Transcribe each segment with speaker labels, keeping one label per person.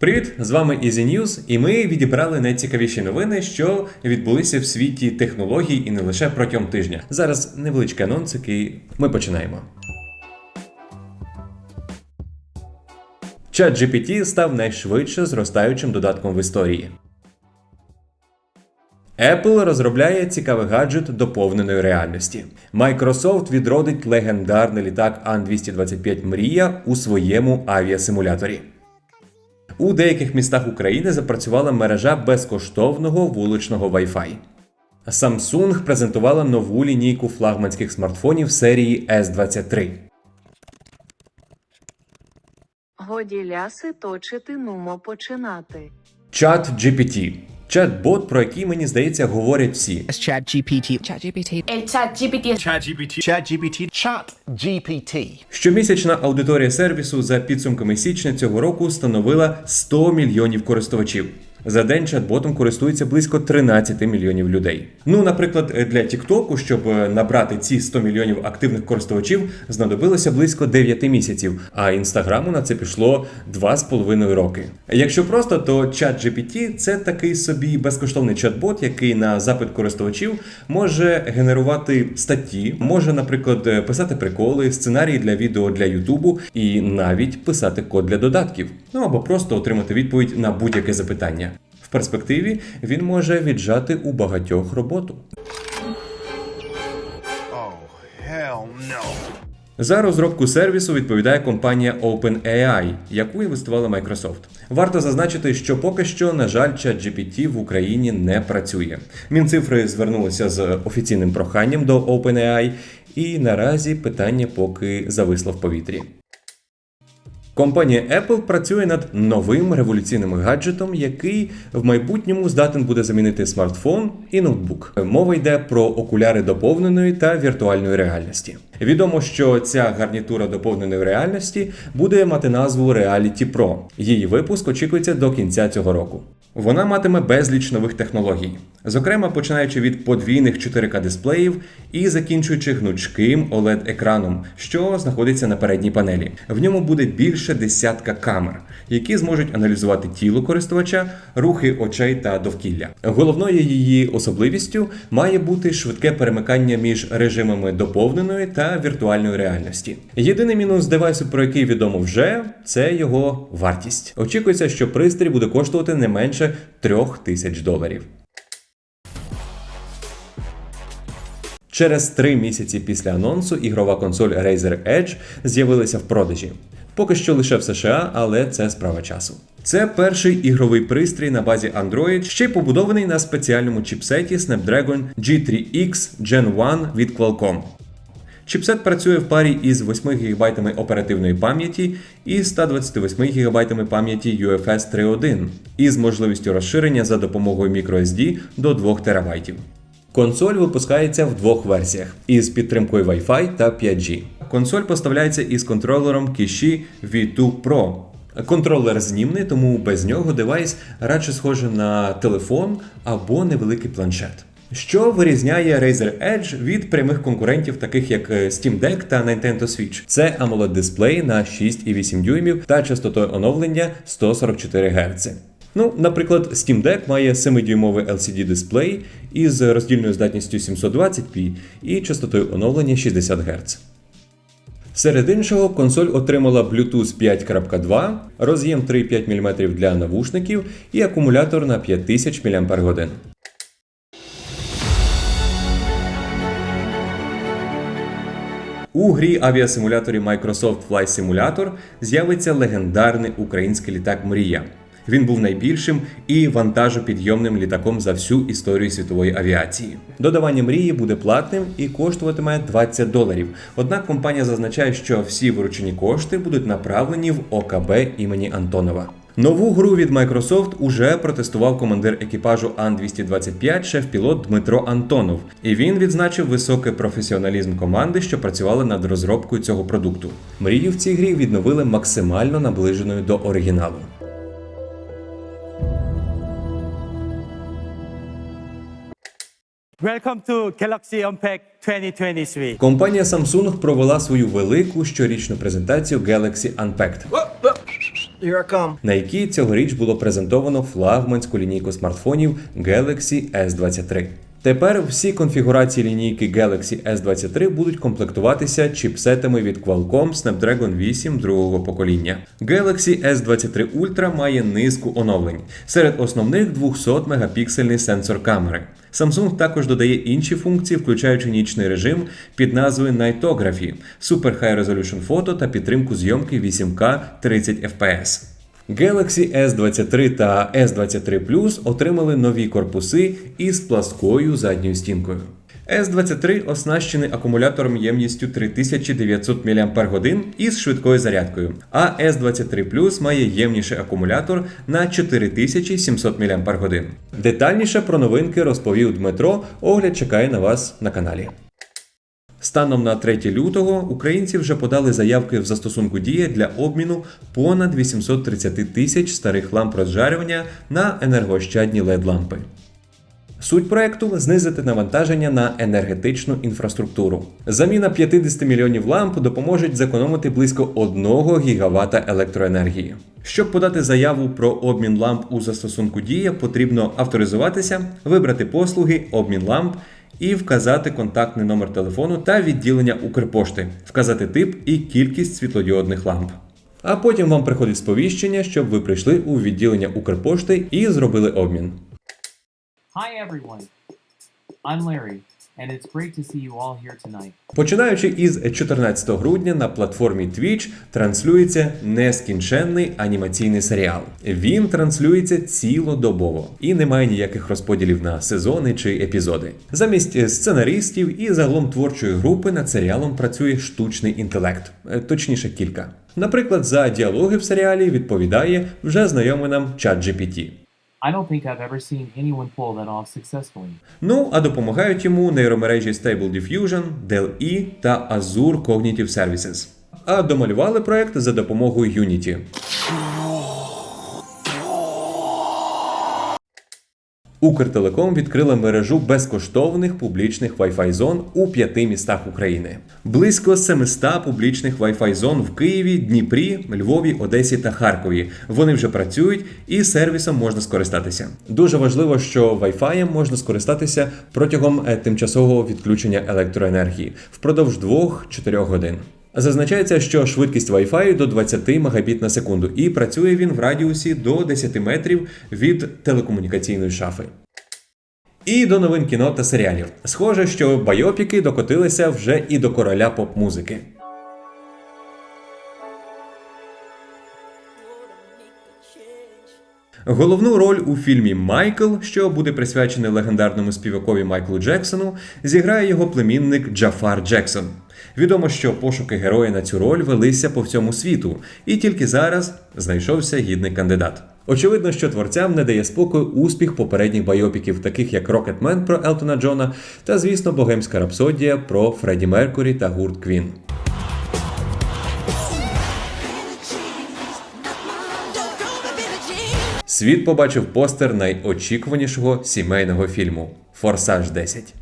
Speaker 1: Привіт, з вами Easy News, і ми відібрали найцікавіші новини, що відбулися в світі технологій і не лише протягом тижня. Зараз невеличкий анонсик, і ми починаємо. ChatGPT став найшвидше зростаючим додатком в історії. Apple розробляє цікавий гаджет доповненої реальності. Microsoft відродить легендарний літак Ан-225 Мрія у своєму авіасимуляторі. У деяких містах України запрацювала мережа безкоштовного вуличного Wi-Fi. Samsung презентувала нову лінійку флагманських смартфонів серії S23.
Speaker 2: Годі ляси точити, нумо починати.
Speaker 1: Чат GPT – чат-бот, про який, мені здається, говорять всі.
Speaker 3: ChatGPT. ChatGPT.
Speaker 4: ChatGPT.
Speaker 5: ChatGPT. chat
Speaker 6: ChatGPT. ChatGPT.
Speaker 1: Щомісячна аудиторія сервісу за підсумками січня цього року становила 100 мільйонів користувачів. За день чат-ботом користується близько 13 мільйонів людей. Ну, наприклад, для TikTok, щоб набрати ці 100 мільйонів активних користувачів, знадобилося близько 9 місяців, а інстаграму на це пішло 2,5 роки. Якщо просто, то ChatGPT – це такий собі безкоштовний чат-бот, який на запит користувачів може генерувати статті, може, наприклад, писати приколи, сценарії для відео для Ютубу і навіть писати код для додатків, ну або просто отримати відповідь на будь-яке запитання. Перспективі він може віджати у багатьох роботу. За розробку сервісу відповідає компанія OpenAI, яку інвестувала Microsoft. Варто зазначити, що поки що, на жаль, ChatGPT в Україні не працює. Мінцифри звернулися з офіційним проханням до OpenAI, і наразі питання поки зависло в повітрі. Компанія Apple працює над новим революційним гаджетом, який в майбутньому здатен буде замінити смартфон і ноутбук. Мова йде про окуляри доповненої та віртуальної реальності. Відомо, що ця гарнітура доповненої реальності буде мати назву Reality Pro. Її випуск очікується до кінця цього року. Вона матиме безліч нових технологій, зокрема починаючи від подвійних 4К дисплеїв і закінчуючи гнучким oled екраном що знаходиться на передній панелі. В ньому буде більше десятка камер, які зможуть аналізувати тіло користувача, рухи очей та довкілля. Головною її особливістю має бути швидке перемикання між режимами доповненої та віртуальної реальності. Єдиний мінус девайсу, про який відомо вже, це його вартість. Очікується, що пристрій буде коштувати не менше трьох тисяч доларів. Через три місяці після анонсу ігрова консоль Razer Edge з'явилася в продажі. Поки що лише в США, але це справа часу. Це перший ігровий пристрій на базі Android, ще й побудований на спеціальному чіпсеті Snapdragon G3X Gen 1 від Qualcomm. Чіпсет працює в парі із 8 ГБ оперативної пам'яті і 128 ГБ пам'яті UFS 3.1 із можливістю розширення за допомогою microSD до 2 ТБ. Консоль випускається в двох версіях із підтримкою Wi-Fi та 5G. Консоль поставляється із контролером Kishi V2 Pro. Контролер знімний, тому без нього девайс радше схожий на телефон або невеликий планшет. Що вирізняє Razer Edge від прямих конкурентів, таких як е, Steam Deck та Nintendo Switch? Це amoled дисплей на 6,8 дюймів та частотою оновлення 144 Гц. Ну, наприклад, Steam Deck має 7-дюймовий LCD дисплей із роздільною здатністю 720p і частотою оновлення 60 Гц. Серед іншого, консоль отримала Bluetooth 5.2, роз'єм 3,5 мм для навушників і акумулятор на 5000 мАч. У грі авіасимуляторі Microsoft Flight Simulator з'явиться легендарний український літак Мрія. Він був найбільшим і вантажопідйомним літаком за всю історію світової авіації. Додавання мрії буде платним і коштуватиме 20 доларів. Однак компанія зазначає, що всі виручені кошти будуть направлені в ОКБ імені Антонова. Нову гру від Microsoft уже протестував командир екіпажу Ан-225 шеф-пілот Дмитро Антонов, і він відзначив високий професіоналізм команди, що працювала над розробкою цього продукту. Мрію в цій грі відновили максимально наближеною до оригіналу.
Speaker 7: Welcome to Galaxy Unpacked 2023.
Speaker 1: Компанія Samsung провела свою велику щорічну презентацію Galaxy Unpacked.
Speaker 3: Here I come.
Speaker 1: на якій цьогоріч було презентовано флагманську лінійку смартфонів Galaxy S23. Тепер всі конфігурації лінійки Galaxy S23 будуть комплектуватися чіпсетами від Qualcomm Snapdragon 8 другого покоління. Galaxy S23 Ultra має низку оновлень. Серед основних 200 мегапіксельний сенсор камери. Samsung також додає інші функції, включаючи нічний режим під назвою Nightography, Super High Resolution фото та підтримку зйомки 8K 30 FPS. Galaxy S23 та S23 Plus отримали нові корпуси із пласкою задньою стінкою. S23 оснащений акумулятором ємністю 3900 мАч із швидкою зарядкою, а S23 Plus має ємніший акумулятор на 4700 мАч. Детальніше про новинки розповів Дмитро. Огляд чекає на вас на каналі. Станом на 3 лютого українці вже подали заявки в застосунку Дія для обміну понад 830 тисяч старих ламп розжарювання на енергоощадні led лампи. Суть проекту знизити навантаження на енергетичну інфраструктуру. Заміна 50 мільйонів ламп допоможе зекономити близько 1 гігавата електроенергії. Щоб подати заяву про обмін ламп у застосунку Дія, потрібно авторизуватися, вибрати послуги, обмін ламп і вказати контактний номер телефону та відділення Укрпошти, вказати тип і кількість світлодіодних ламп. А потім вам приходить сповіщення, щоб ви прийшли у відділення Укрпошти і зробили обмін.
Speaker 4: Hi everyone, I'm Larry,
Speaker 1: Починаючи із 14 грудня на платформі Twitch транслюється нескінченний анімаційний серіал. Він транслюється цілодобово і немає ніяких розподілів на сезони чи епізоди. Замість сценаристів і загалом творчої групи над серіалом працює штучний інтелект, е, точніше кілька. Наприклад, за діалоги в серіалі відповідає вже знайомий нам ChatGPT.
Speaker 4: I don't think I've ever seen anyone pull that off successfully.
Speaker 1: Ну а допомагають йому нейромережі Stable Diffusion, Dell-E та Azure Cognitive Services. А домалювали проект за допомогою Unity. Укртелеком відкрила мережу безкоштовних публічних Wi-Fi зон у п'яти містах України. Близько 700 публічних Wi-Fi зон в Києві, Дніпрі, Львові, Одесі та Харкові. Вони вже працюють і сервісом можна скористатися. Дуже важливо, що Wi-Fi можна скористатися протягом е, тимчасового відключення електроенергії впродовж 2-4 годин. Зазначається, що швидкість Wi-Fi до 20 Мбіт на секунду, і працює він в радіусі до 10 метрів від телекомунікаційної шафи. І до новин кіно та серіалів. Схоже, що байопіки докотилися вже і до короля поп-музики. Головну роль у фільмі Майкл, що буде присвячений легендарному співакові Майклу Джексону, зіграє його племінник Джафар Джексон. Відомо, що пошуки героя на цю роль велися по всьому світу, і тільки зараз знайшовся гідний кандидат. Очевидно, що творцям не дає спокою успіх попередніх байопіків, таких як Рокетмен про Елтона Джона та, звісно, Богемська рапсодія про Фредді Меркурі та гурт Квін. Світ побачив постер найочікуванішого сімейного фільму Форсаж 10.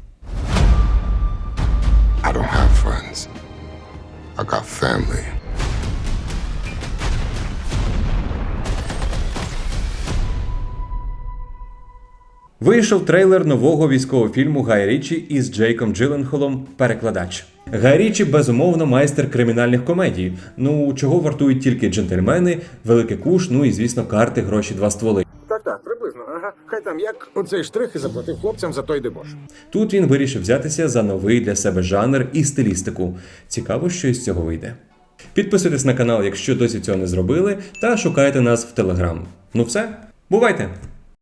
Speaker 1: Вийшов трейлер нового військового фільму Гай Річі із Джейком Джилленхолом Перекладач. Гай Річі, безумовно, майстер кримінальних комедій. Ну чого вартують тільки джентльмени, великий куш, ну і звісно, карти, гроші, два стволи.
Speaker 8: Так, так, приблизно. Ага. Хай там як оцей штрих і заплатив хлопцям за той дебош.
Speaker 1: Тут він вирішив взятися за новий для себе жанр і стилістику. Цікаво, що із цього вийде. Підписуйтесь на канал, якщо досі цього не зробили, та шукайте нас в Телеграм. Ну все, бувайте!